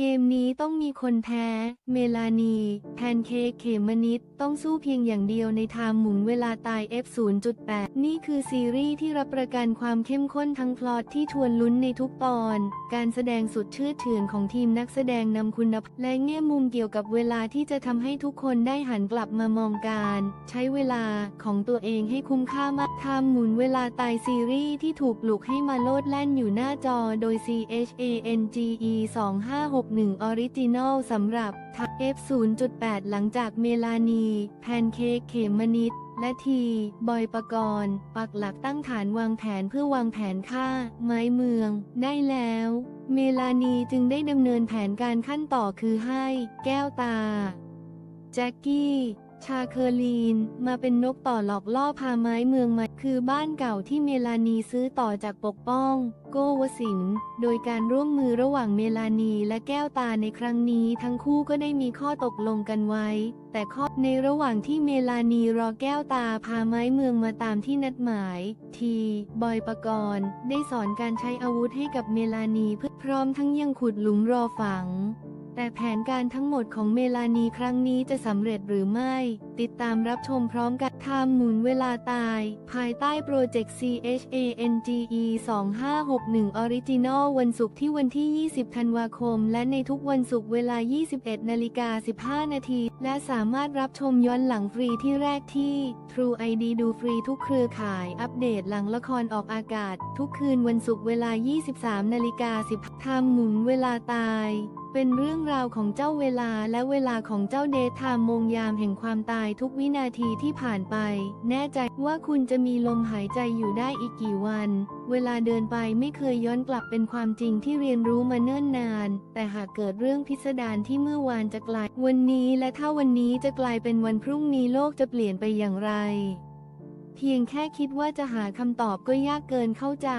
เกมนี้ต้องมีคนแพ้ เมลานี แพนเค้กเขมนิดต้องสู้เพียงอย่างเดียวในไทม์หมุนเวลาตาย F 0.8 นี่คือซีรีส์ที่รับประกันความเข้มข้นทั้งพล็อตที่ชวนลุ้นในทุกตอน การแสดงสุดชื่อเฉือนของทีมนักแสดงนำคุณภาพและแง่มุมเกี่ยวกับเวลาที่จะทำให้ทุกคนได้หันกลับมามองการ ใช้เวลาของตัวเองให้คุ้มค่ามากไทม์หมุนเวลาตายซีรีส์ที่ถูกปลุกให้มาโลดแล่นอยู่หน้าจอโดย CHANGE 256 2561 Original สำหรับทัก F 0.8 หลังจากเมลานี แพนเค้กเขมมนิด และที บอยปกรณ์ ปักหลักตั้งฐานวางแผนเพื่อวางแผนฆ่า ไม้เมือง ได้แล้ว เมลานีจึงได้ดำเนินแผนการขั้นต่อคือให้ แก้วตา แจ็คกี้ ชาเคอรีน มาเป็นนกต่อหลอกล่อพาไม้เมืองมา คือบ้านเก่าที่เมลานีซื้อต่อจากปกป้อง โกวสิน โดยการร่วมมือระหว่างเมลานีและแก้วตาในครั้งนี้ทั้งคู่ก็ได้มีข้อตกลงกันไว้ แต่ข้อในระหว่างที่เมลานีรอแก้วตาพาไม้เมืองมาตามที่นัดหมาย ที บอยปกรณ์ ได้สอนการใช้อาวุธให้กับเมลานีเพื่อพร้อมทั้งยังขุดหลุมรอฝัง แต่แผนการทั้งหมดของเมลานีครั้งนี้จะสำเร็จหรือไม่ ติดตามรับชมพร้อมกันไทม์หมุนเวลาตาย ภายใต้โปรเจกต์ CHANGE 2561 Original วันศุกร์ที่วันที่ 20 ธันวาคม และในทุกวันศุกร์เวลา 21 นาฬิกา 15 นาที และสามารถรับชมย้อนหลังฟรีที่แรกที่ True ID ดูฟรีทุกเครือข่าย อัปเดตหลังละครออกอากาศ ทุกคืนวันศุกร์เวลา 23 นาฬิกา 10ไทม์หมุนเวลาตาย เป็นเรื่องราวของเจ้าเวลาและเวลาของเจ้าเดทไทม์มงยามแห่งความตายทุกวินาทีที่ผ่านไป แน่ใจว่าคุณจะมีลมหายใจอยู่ได้อีกกี่วัน เวลาเดินไปไม่เคยย้อนกลับเป็นความจริงที่เรียนรู้มาเนิ่นนาน แต่หากเกิดเรื่องพิสดารที่เมื่อวานจะกลาย วันนี้และถ้าวันนี้จะกลายเป็นวันพรุ่งนี้โลกจะเปลี่ยนไปอย่างไร เพียงแค่คิดว่าจะหาคำตอบก็ยากเกินเข้าใจ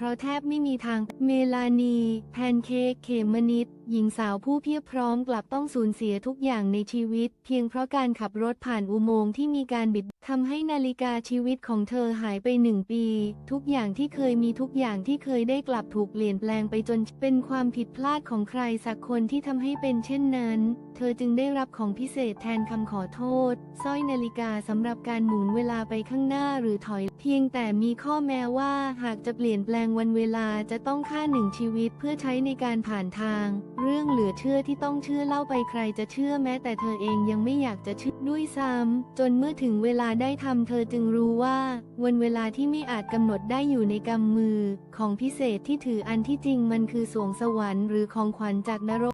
เพราะแทบไม่มีทาง เมลานี แพนเค้กเขมมนิดหญิงสาวผู้เพียบพร้อมกลับต้องสูญเสียทุกอย่างในชีวิต เพียงเพราะการขับรถผ่านอุโมงค์ที่มีการบิดทำให้นาฬิกาชีวิตของเธอหายไปหนึ่งปี ทุกอย่างที่เคยมีทุกอย่างที่เคยได้กลับถูกเปลี่ยนแปลงไปจนเป็นความผิดพลาดของใครสักคนที่ทำให้เป็นเช่นนั้น เธอจึงได้รับของพิเศษแทนคำขอโทษสร้อยนาฬิกาสำหรับการหมุนเวลาไปข้างหน้าหรือถอย เพียงแต่มีข้อแม้ว่าหากจะเปลี่ยนแปลงวันเวลาจะต้องฆ่าหนึ่งชีวิตเพื่อใช้ในการผ่านทาง เรื่องเหลือเชื่อที่ต้องเชื่อเล่าไปใครจะเชื่อแม้แต่เธอเองยังไม่อยากจะเชื่อด้วยซ้ำจนเมื่อถึงเวลาได้ทำเธอจึงรู้ว่า วันเวลาที่ไม่อาจกำหนดได้อยู่ในกำมือ ของพิเศษที่ถืออันที่จริงมันคือสวงสวรรค์หรือของขวัญจากนรก